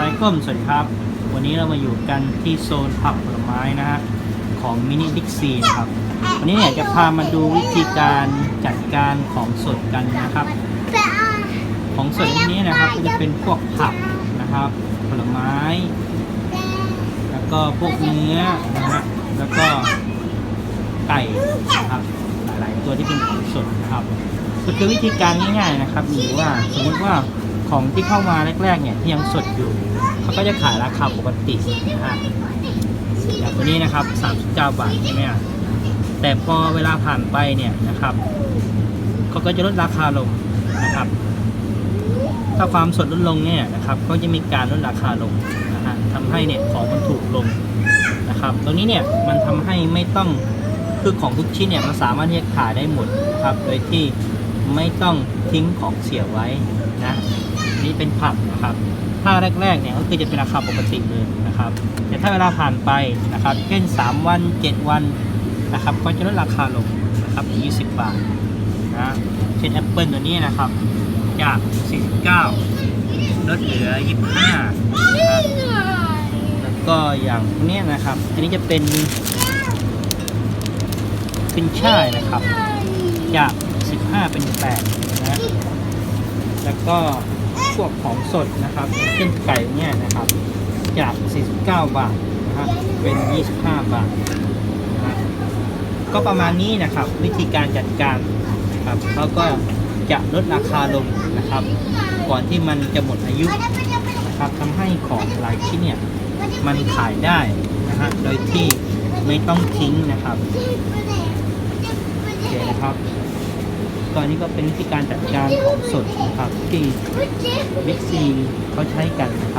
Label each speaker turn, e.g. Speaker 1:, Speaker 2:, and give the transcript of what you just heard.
Speaker 1: ายก้มสวัสดีครับ วันนี้เรามาอยู่กันที่โซนผักผลไม้นะฮะของมินิบิ๊กซีนะครับ วันนี้เนี่ยจะพามาดูวิธีการจัดการของสดกันนะครับ ของสดนนี้นะครับก็จะเป็นพวกผักนะครับ ผลไม้ แล้วก็พวกเนื้อนะฮะแล้วก็ไก่นะครับหลายๆตัวที่เป็นของสดนะครับก็คือวิธีการง่ายๆนะครับหรือว่าสมมติว่า ของที่เข้ามาแรกๆเนี่ยที่ยังสดอยู่เขาก็จะขายราคาปกตินะฮะอย่างตัวนี้นะครับ39 บาทใช่ไหมแต่พอเวลาผ่านไปเนี่ยนะครับเขาก็จะลดราคาลงนะครับ ถ้าความสดลดลงเนี่ยนะครับ ก็จะมีการลดราคาลงนะฮะทำให้เนี่ยของมันถูกลงนะครับตรงนี้เนี่ยมันทำให้ไม่ต้องคือของทุกชิ้นเนี่ยมันสามารถที่จะขายได้หมดนะครับ โดยที่ ไม่ต้องทิ้งของเสียไว้นะนี่เป็นผักนะครับถ้าแรกๆเนี่ยก็คือจะเป็นราคาปกติเลยนะครับ แต่ถ้าเวลาผ่านไปนะครับ เช่น 3 วัน 7 วันนะครับ ก็จะลดราคาลงนะครับถึง20 บาทนะเช่นแอปเปิลตัวนี้นะครับ จาก 49 ลดเหลือ 25 แล้วก็อย่างเนี้ยนะครับ อันนี้จะเป็นขึ้นช่ายนะครับ จาก 15 เป็น 8 นะ แล้วก็พวกของสดนะครับเช่นไก่เนี่ยนะครับ จาก 49 บาทนะครับเป็น 25 บาทนะฮะก็ประมาณนี้นะครับวิธีการจัดการนะครับเขาก็จะลดราคาลงนะครับ ก่อนที่มันจะหมดอายุนะครับทำให้ของหลายชิ้นเนี่ยมันขายได้นะฮะโดยที่ไม่ต้องทิ้งนะครับโอเคนะครับ ก็อันนี้ก็เป็นวิธีการจัดการของสดนะครับที่บิ๊กซีเขาใช้กันนะครับ